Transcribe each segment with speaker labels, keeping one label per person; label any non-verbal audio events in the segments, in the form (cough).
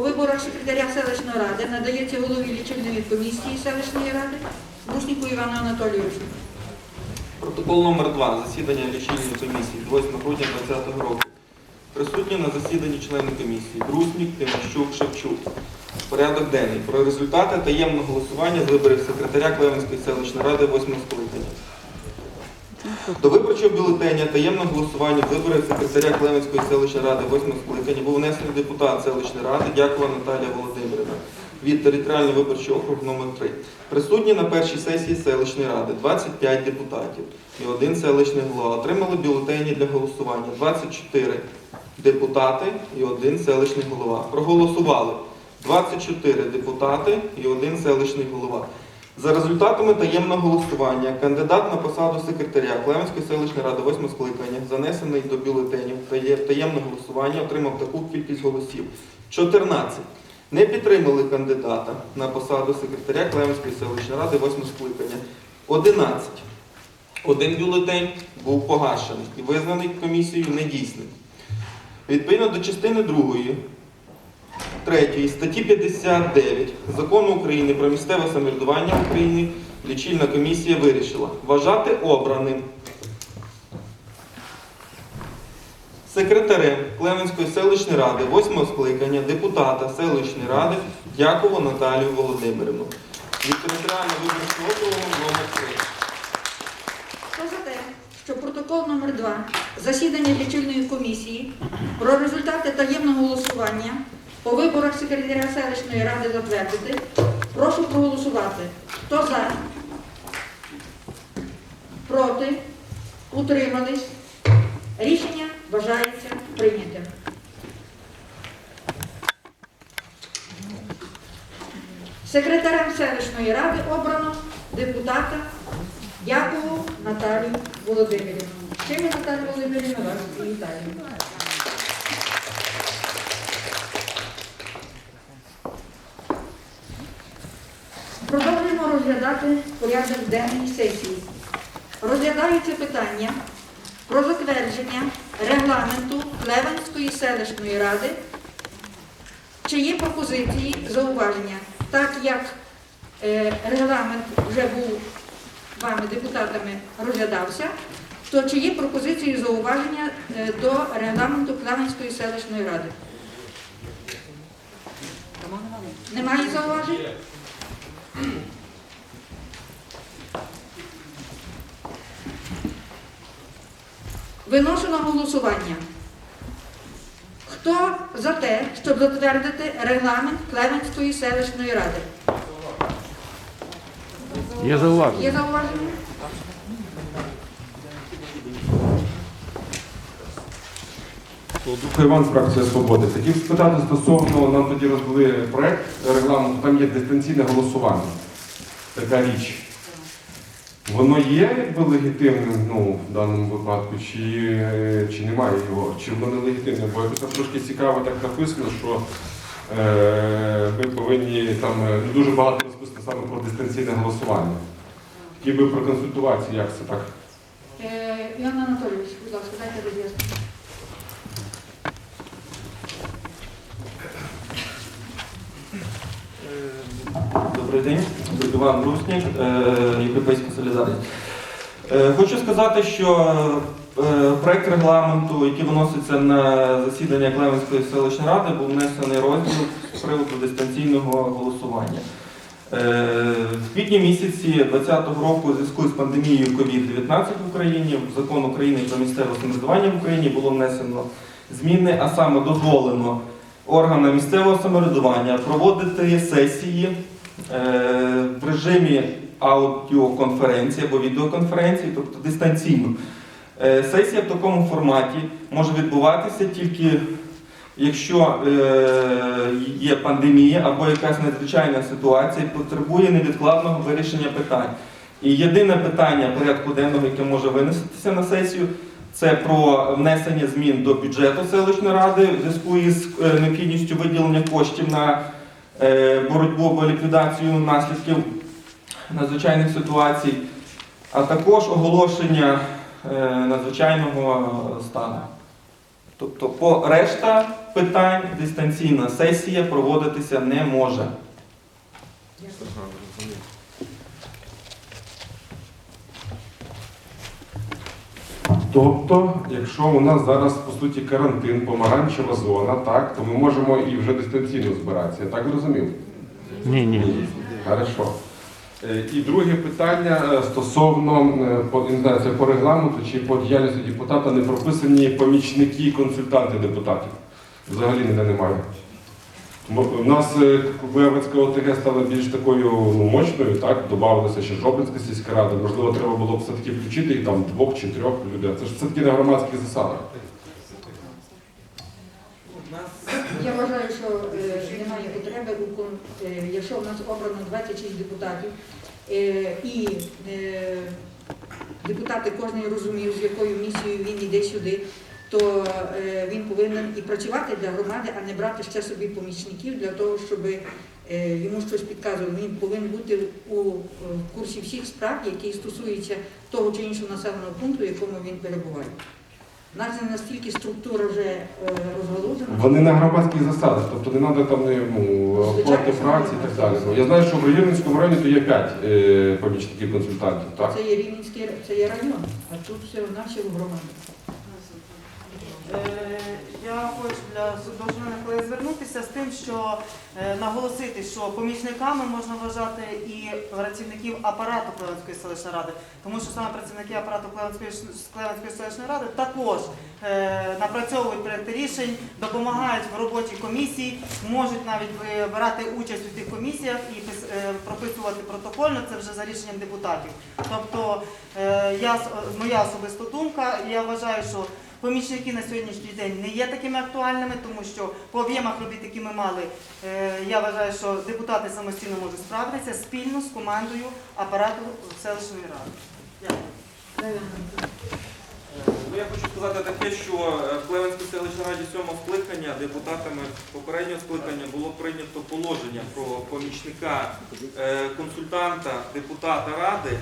Speaker 1: по виборах секретаря селищної ради надається голові лічильної комісії селищної ради Русніку Івану Анатолійовичу.
Speaker 2: Протокол номер 2 засідання лічильної комісії 8 грудня 2020 року. Присутні на засіданні члени комісії Бруснік, Тимощук, Шевчук. Порядок денний. Про результати таємного голосування з виборів секретаря Клевенської селищної ради 8 скликання. До виборчого бюлетеня таємного голосування виборів секретаря Клевенської селищної ради 8 скликання був внесений депутат селищної ради Дякова Наталія Володимирівна від територіального виборчого округу номер 3 Присутні на першій сесії селищної ради 25 депутатів і один селищний голова. Отримали бюлетені для голосування 24 депутати і один селищний голова. Проголосували 24 депутати і один селищний голова. За результатами таємного голосування кандидат на посаду секретаря Клеменської селищної ради 8 скликання, занесений до бюлетенів тає- таємного голосування, отримав таку кількість голосів 14. Не підтримали кандидата на посаду секретаря Клеменської селищної ради 8 скликання 11. Один бюлетень був погашений і визнаний комісією недійсним. Відповідно до частини 2 3 статті 59 Закону України про місцеве самоврядування в Україні лічильна комісія вирішила вважати обраним секретарем Клеменської селищної ради 8 скликання депутата селищної ради Дякову Наталію Володимирівну від територіального виборчого округу номер 3.
Speaker 1: Хто за те, що протокол номер 2 засідання лічильної комісії про результати таємного голосування по виборах секретаря селищної ради затвердити, прошу проголосувати. Хто за? Проти? Утримались? Рішення вважається прийнятим. Секретарем селищної ради обрано депутата Дякову Наталію Володимирівну. Чим ми, Наталія Володимирівна, вас вітаємо. Продовжуємо розглядати порядок денний сесії. Розглядається питання про затвердження регламенту Левенської селищної ради. Чи є пропозиції, зауваження? Так як е, регламент вже був вами, депутатами, розглядався, то чи є пропозиції зауваження е, до регламенту Клевенської селищної ради? Немає зауважень? Виношу на голосування. Хто за те, щоб затвердити регламент Клевенської селищної ради?
Speaker 3: Є зауваження.
Speaker 1: Є зауваження?
Speaker 4: Духо Іван, фракція Свободи. Хотів спитати стосовно, нам тоді роздали проект регламенту, там є дистанційне голосування. Така річ. Воно є якби легітимним ну, в даному випадку, чи, е, чи немає його, чи воно не легітимне? Бо якось трошки цікаво так написано, що е, ми повинні там е, дуже багато розписати саме про дистанційне голосування. Хотів би проконсультуватися, як це так.
Speaker 1: Е, Іван Анатолійович, будь ласка, дайте роз'яснення.
Speaker 2: Добрий день, Іван Руснік, е, Європейська солідарність. Е, Хочу сказати, що е, проект регламенту, який виноситься на засідання Клеменської селищної ради, був внесений розділ з приводу дистанційного голосування. В квітні місяці 2020 року у зв'язку з пандемією COVID-19 в Україні в закон України про місцеве самоврядування в Україні було внесено зміни, а саме дозволено органам місцевого самоврядування проводити сесії в режимі аудіоконференції або відеоконференції, тобто дистанційно. Е, Сесія в такому форматі може відбуватися тільки якщо е, є пандемія або якась надзвичайна ситуація, потребує невідкладного вирішення питань. І єдине питання порядку денного, яке може винеситися на сесію, це про внесення змін до бюджету селищної ради в зв'язку із е, необхідністю виділення коштів на е, боротьбу або ліквідацію наслідків надзвичайних ситуацій, а також оголошення е, надзвичайного стану. Тобто, по решта питань дистанційна сесія проводитися не може.
Speaker 4: Тобто, якщо у нас зараз по суті карантин, помаранчева зона, так, то ми можемо і вже дистанційно збиратися. Я так зрозумів?
Speaker 3: Ні, ні.
Speaker 4: Хорошо. Е, І друге питання е, стосовно е, по не знаю, це по регламенту чи по діяльності депутата не прописані помічники і консультанти депутатів. Взагалі ніде немає. У нас е, Виявицька ОТГ стала більш такою ну, мощною, так, додавалася ще Жопинська сільська рада. Можливо, треба було б все-таки включити їх там двох чи трьох людей. Це ж все-таки на громадських засадах.
Speaker 1: Я вважаю, що е, немає потреби, е, якщо в нас обрано 26 депутатів, і депутати кожен розумів, з якою місією він йде сюди, то е, він повинен і працювати для громади, а не брати ще собі помічників для того, щоб е, йому щось підказували. Він повинен бути у е, курсі всіх справ, які стосуються того чи іншого населеного пункту, в якому він перебуває. У нас не настільки структура вже е, розгалужена.
Speaker 4: Вони на громадських засадах, тобто не треба там не, ну, оплати фракції і так далі. Я знаю, що в Рівненському районі то є 5 помічників консультантів, так?
Speaker 1: Це є Рівненський це є район, а тут все наші громади.
Speaker 5: Е, Я хочу для судовжених звернутися з тим, що е, наголосити, що помічниками можна вважати і працівників апарату Клевенської селищної ради, тому що саме працівники апарату Клевенської, селищної ради також е, напрацьовують проекти рішень, допомагають в роботі комісій, можуть навіть е, брати участь у тих комісіях і пис- е, прописувати протокольно, це вже за рішенням депутатів. Тобто е, я, моя особиста думка, я вважаю, що Помічники на сьогоднішній день не є такими актуальними, тому що по об'ємах робіт, які ми мали, е, я вважаю, що депутати самостійно можуть справитися спільно з командою апарату селищної ради. Дякую.
Speaker 2: Ну, я хочу сказати таке, що е, в Клевенській селищній раді сьомого скликання депутатами попереднього скликання було прийнято положення про помічника е, консультанта депутата ради.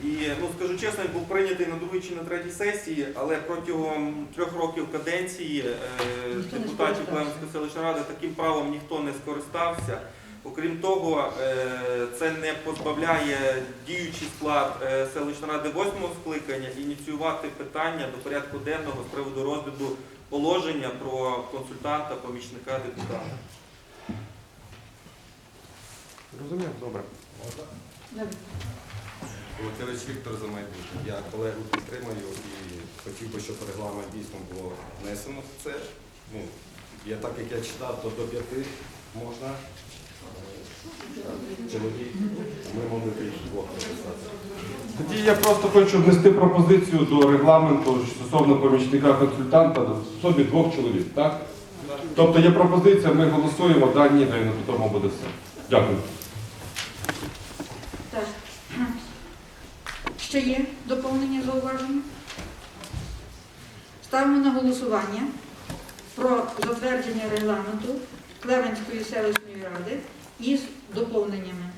Speaker 2: І ну скажу чесно, він був прийнятий на другій чи на третій сесії, але протягом трьох років каденції е, депутатів. Клевенської селищної ради таким правом ніхто не скористався. Окрім того, е, це не позбавляє діючий склад е, селищної ради восьмого скликання ініціювати питання до порядку денного з приводу розгляду положення про консультанта, помічника депутата.
Speaker 4: Розумію, добре.
Speaker 6: Володимирович Віктор за майбутнє. Я колегу підтримаю і хотів би, щоб регламент дійсно було внесено це. Ну, я так як я читав, то до п'яти можна чоловік. Ми могли їх двох написати.
Speaker 4: Тоді я просто хочу внести пропозицію до регламенту стосовно помічника консультанта в собі двох чоловік, так? Тобто є пропозиція, ми голосуємо, да, ні, да, і на тому буде все. Дякую.
Speaker 1: Так. Ще є доповнення зауваження? Ставимо на голосування про затвердження регламенту Клевенської селищної ради із доповненнями.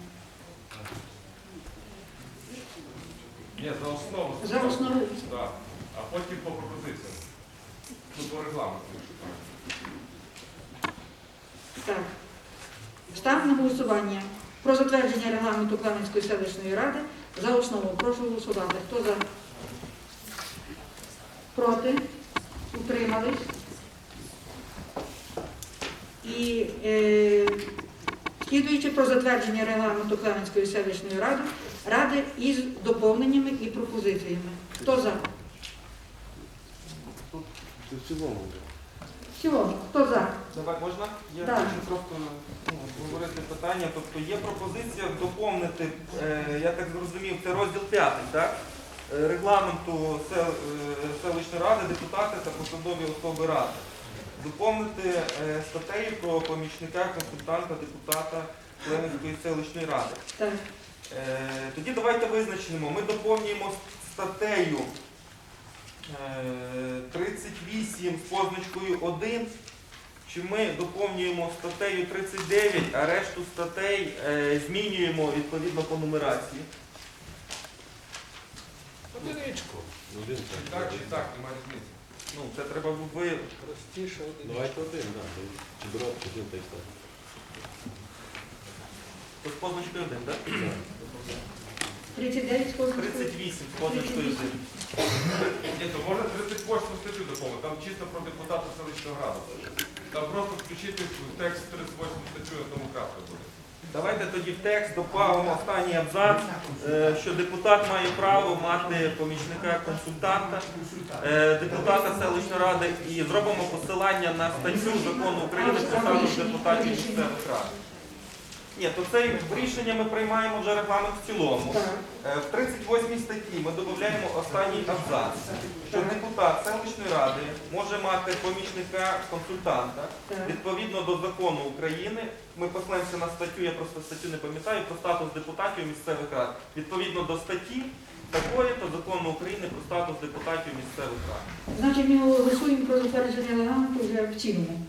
Speaker 4: Ні, за основу.
Speaker 1: За основу.
Speaker 4: Так. А потім по пропозиціям. Ну, по регламенту.
Speaker 1: Так. Ставимо на голосування про затвердження регламенту Клевенської селищної ради за основу. Прошу голосувати. Хто за? Проти? Утримались? І е, слідуючи про затвердження регламенту Клевенської селищної ради, ради із доповненнями і пропозиціями. Хто за? В цілому. Хто за?
Speaker 2: Давай можна? Я
Speaker 1: Так.
Speaker 2: хочу просто ну, говорити питання. Тобто є пропозиція доповнити, е, я так зрозумів, це розділ 5, так? Е, Регламенту сел- е, селищної ради, депутати та посадові особи ради. Доповнити е, статтею про помічника, консультанта, депутата Клевенської селищної ради.
Speaker 1: Так.
Speaker 2: Е, Тоді давайте визначимо. Ми доповнюємо статтею 38 з позначкою 1. Чи ми доповнюємо статтею 39, а решту статей е, змінюємо відповідно по нумерації?
Speaker 4: Так чи так, немає різниці.
Speaker 2: Ну, це треба ви.
Speaker 6: Давайте один, так. Чи брат, чи один, та й все.
Speaker 2: З позначкою 1, так?
Speaker 1: 39 з
Speaker 2: 38 з позначкою 1.
Speaker 4: Ні, то можна 38 статтю доповнити, там чисто про депутата селищного ради. Там просто включити в текст 38 статтю, на тому крапка буде.
Speaker 2: Давайте тоді в текст добавимо останній абзац, е, що депутат має право мати помічника-консультанта, е, депутата селищної ради і зробимо посилання на статтю закону України про статус депутатів місцевих рад. Ні, то це рішення ми приймаємо вже регламент в цілому. Е, В 38 статті ми додаємо останній абзац, що депутат селищної ради може мати помічника-консультанта відповідно до закону України. Ми послаємося на статтю, я просто статтю не пам'ятаю, про статус депутатів місцевих рад. Відповідно до статті такої, то закону України про статус депутатів місцевих рад.
Speaker 1: Значить, ми голосуємо про затвердження регламенту вже в цілому.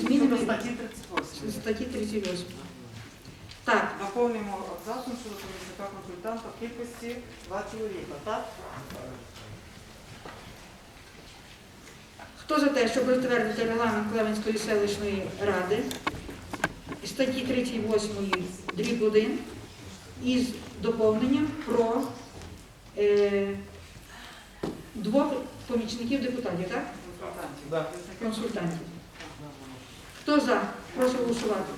Speaker 1: Змінами
Speaker 5: статті 38.
Speaker 1: статті 38. Так,
Speaker 5: Наповнюємо абзацом щодо помічника консультанта в кількості 2 чоловіка, так?
Speaker 1: хто за те, щоб затвердити регламент Клевенської селищної ради статті 38 дріб 1 із доповненням про е, двох помічників депутатів, так?
Speaker 5: Консультантів.
Speaker 2: Да.
Speaker 1: Консультантів. Хто за? Прошу голосувати.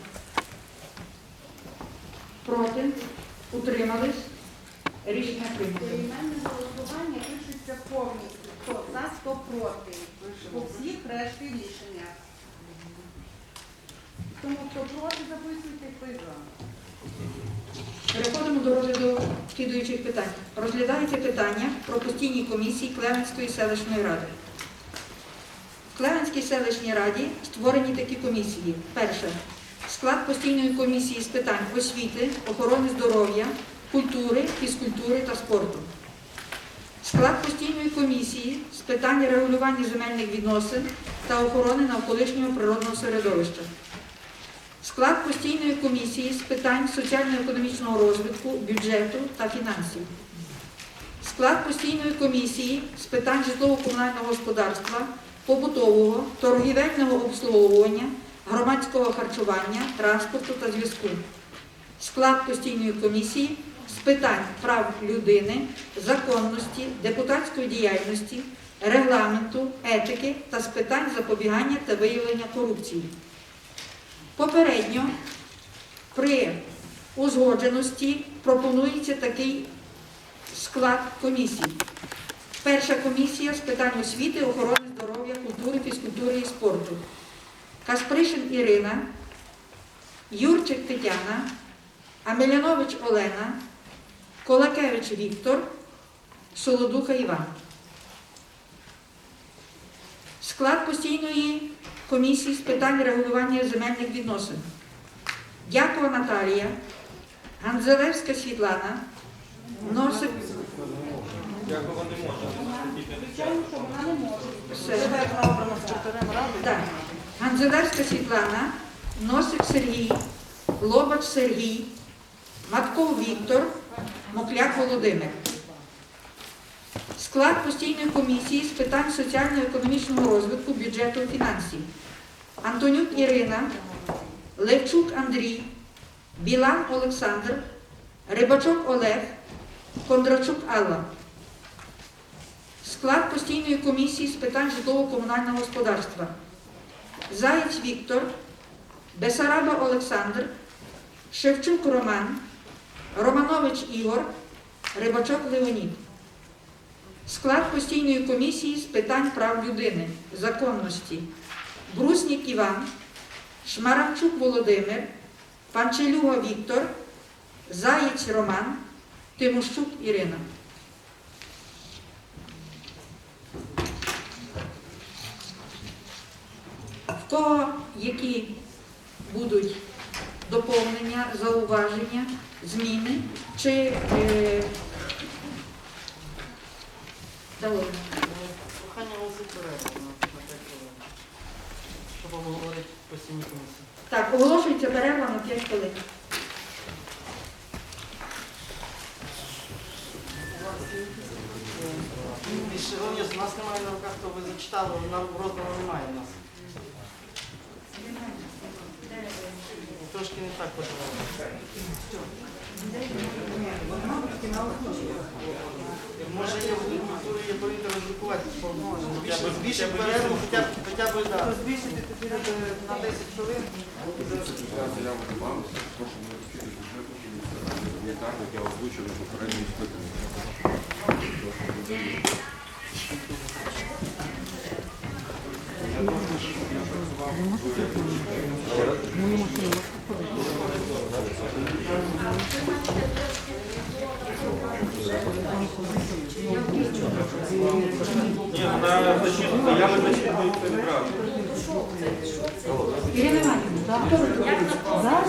Speaker 1: Проти? Утримались? Рішення прийнято.
Speaker 3: Поіменне голосування пишеться повністю. Хто за, хто проти. По всіх решті рішення. Тому хто проти, записуйте, хто за.
Speaker 1: Переходимо до розгляду слідуючих питань. Розглядається питання про постійні комісії Клевенської селищної ради. В Клевенській селищній раді створені такі комісії. Перше. Склад постійної комісії з питань освіти, охорони здоров'я, культури, фізкультури та спорту. Склад постійної комісії з питань регулювання земельних відносин та охорони навколишнього природного середовища. Склад постійної комісії з питань соціально-економічного розвитку, бюджету та фінансів. Склад постійної комісії з питань житлово-комунального господарства, побутового, торгівельного обслуговування, громадського харчування, транспорту та зв'язку. Склад постійної комісії з питань прав людини, законності, депутатської діяльності, регламенту, етики та з питань запобігання та виявлення корупції. Попередньо при узгодженості пропонується такий склад комісій. Перша комісія з питань освіти, охорони здоров'я, культури, фізкультури і спорту. Каспришин Ірина, Юрчик Тетяна, Амелянович Олена, Колакевич Віктор, Солодуха Іван. Склад постійної комісії з питань регулювання земельних відносин. Дякова Наталія, Ганзелевська Світлана, Носик
Speaker 2: Дякую, не може.
Speaker 3: Звичайно, що вона не може.
Speaker 1: Ганзелевська Світлана, Носик Сергій, Лобач Сергій, Матков Віктор, Мокляк Володимир. Склад постійної комісії з питань соціально-економічного розвитку, бюджету і фінансів. Антонюк Ірина, Левчук Андрій, Білан Олександр, Рибачок Олег, Кондрачук Алла. Склад постійної комісії з питань житлово-комунального господарства. Заєць Віктор, Бесараба Олександр, Шевчук Роман, Романович Ігор, Рибачок Леонід. Склад постійної комісії з питань прав людини, законності. Бруснік Іван, Шмаранчук Володимир, Панчелюга Віктор, Заєць Роман, Тимощук Ірина. В кого які будуть доповнення, зауваження, зміни чи е, Давай.
Speaker 5: Прохання голоси перерву на 5 хвилин. Щоб обговорити постійні комісії.
Speaker 1: Так, оголошується перерва на 5 хвилин.
Speaker 5: Ви у нас немає на руках, то ви зачитали, нам роздану немає у нас. Трошки не так подавали. Може є в культурі є повітря розлікувати, хоча б збільшити перерву, хоча б, хоча б, да. Збільшити тоді на 10 хвилин.
Speaker 6: Я озвучив на попередній скликанні.
Speaker 2: Ні, вона не зачитую відразу.
Speaker 1: Ірина Іванівна?
Speaker 3: Зараз.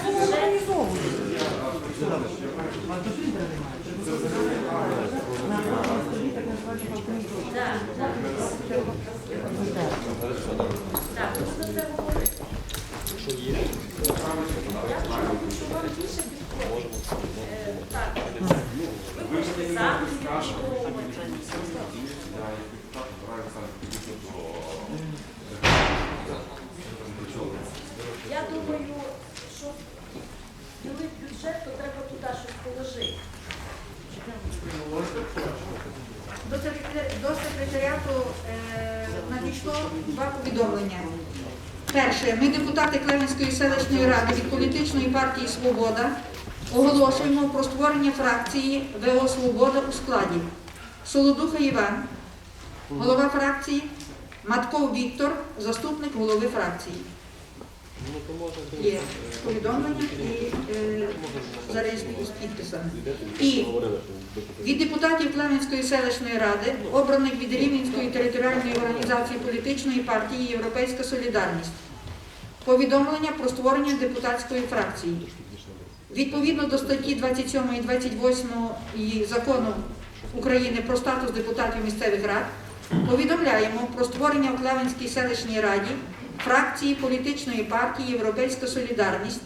Speaker 7: Я думаю, що ділить бюджет, то треба туди щось положити.
Speaker 1: До секретаріату е, надійшло два повідомлення. Перше, ми, депутати Клевенської селищної ради від політичної партії Свобода, оголошуємо про створення фракції ВО Свобода у складі Солодуха Іван, голова фракції, Матков Віктор, заступник голови фракції. Є повідомлення і е, зареєструю з підписами. І від депутатів Клеменської селищної ради, обраних від Рівненської територіальної організації політичної партії Європейська Солідарність, повідомлення про створення депутатської фракції. Відповідно до статті 27 і 28 закону України про статус депутатів місцевих рад, повідомляємо про створення у Клевенській селищній раді фракції політичної партії Європейська Солідарність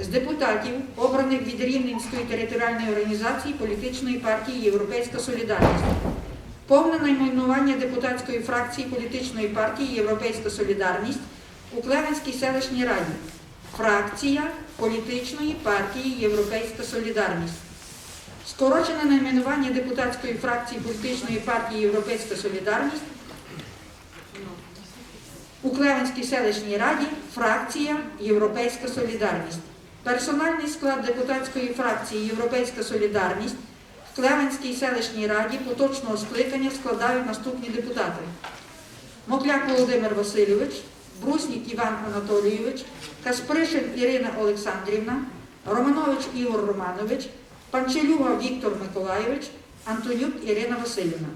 Speaker 1: з депутатів, обраних від Рівненської територіальної організації політичної партії Європейська Солідарність. Повне найменування депутатської фракції політичної партії Європейська Солідарність у Клевенській селищній раді. Фракція політичної партії Європейська Солідарність. Скорочене найменування депутатської фракції політичної партії Європейська Солідарність у Клевенській селищній раді фракція Європейська Солідарність. Персональний склад депутатської фракції Європейська Солідарність в Клевенській селищній раді поточного скликання складають наступні депутати. Мокляк Володимир Васильович, Бруснік Іван Анатолійович, Каспришин Ірина Олександрівна, Романович Ігор Романович, Панчелюга Віктор Миколайович, Антонюк Ірина Васильівна.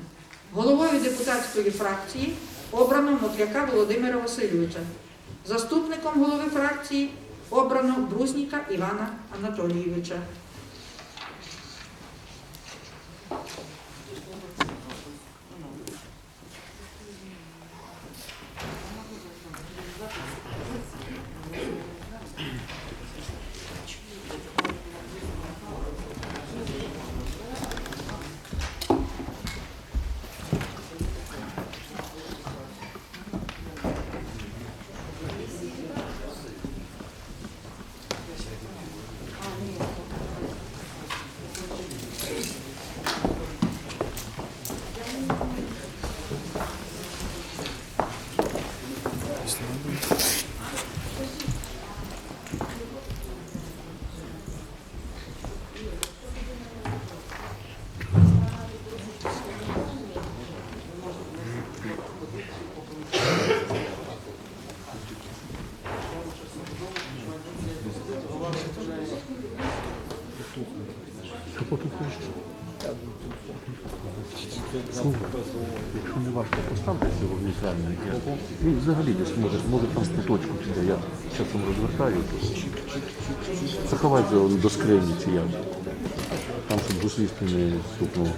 Speaker 1: Головою депутатської фракції обрано Мотляка Володимира Васильовича. Заступником голови фракції обрано Брузніка Івана Анатолійовича.
Speaker 8: Якщо не важко, поставте цього. Він взагалі десь може, може там куточку піде. Я часом розвертаю. Заховайте до скрині ці ями. Там, щоб гуслісти не стукнуло.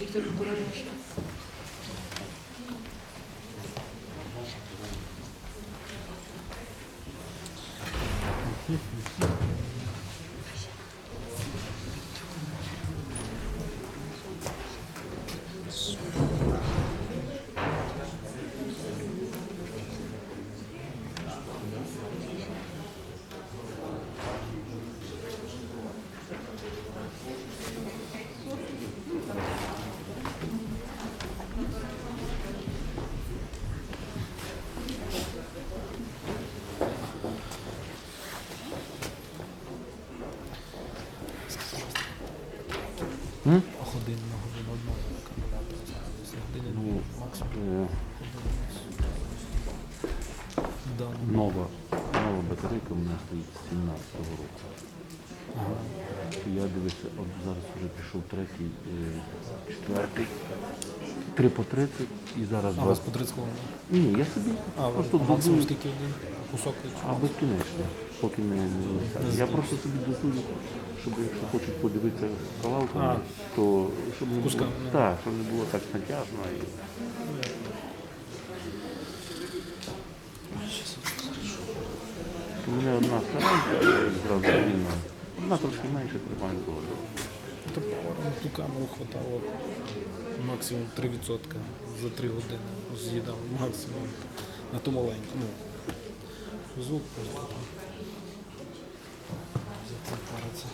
Speaker 1: Віктор Миколаївич.
Speaker 9: Годину на годину одного акумулятора ставилося. Години
Speaker 8: Ну,
Speaker 9: максимум.
Speaker 8: е,
Speaker 9: Да, ну,
Speaker 8: нова, нова батарейка у мене стоїть з 17-го року. Я дивився, от зараз вже пішов третій, е, четвертий, три по 30 і зараз
Speaker 9: А у вас по 30 хвилин?
Speaker 8: Ні, я собі
Speaker 9: А,
Speaker 8: просто додую,
Speaker 9: скільки один кусок
Speaker 8: а безкінечно, поки не, не. Я просто собі додую, щоб якщо хочуть подивитися кавалками, то щоб не було,
Speaker 9: Кусками, ну.
Speaker 8: так, щоб не було так натяжно. І... У мене одна старенька, зразу вільно. Одна трошки менше, тримаю було.
Speaker 9: То ту камеру хватало максимум 3% за 3 години. З'їдав максимум на ту маленьку. Ну, звук просто. За це париться.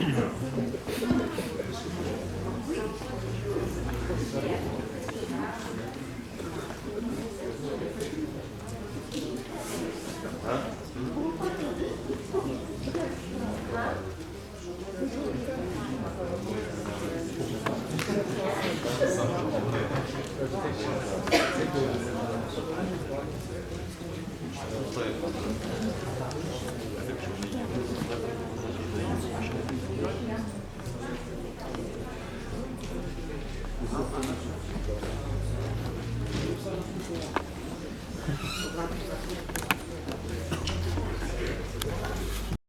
Speaker 9: (coughs) (coughs) (coughs) Thank you.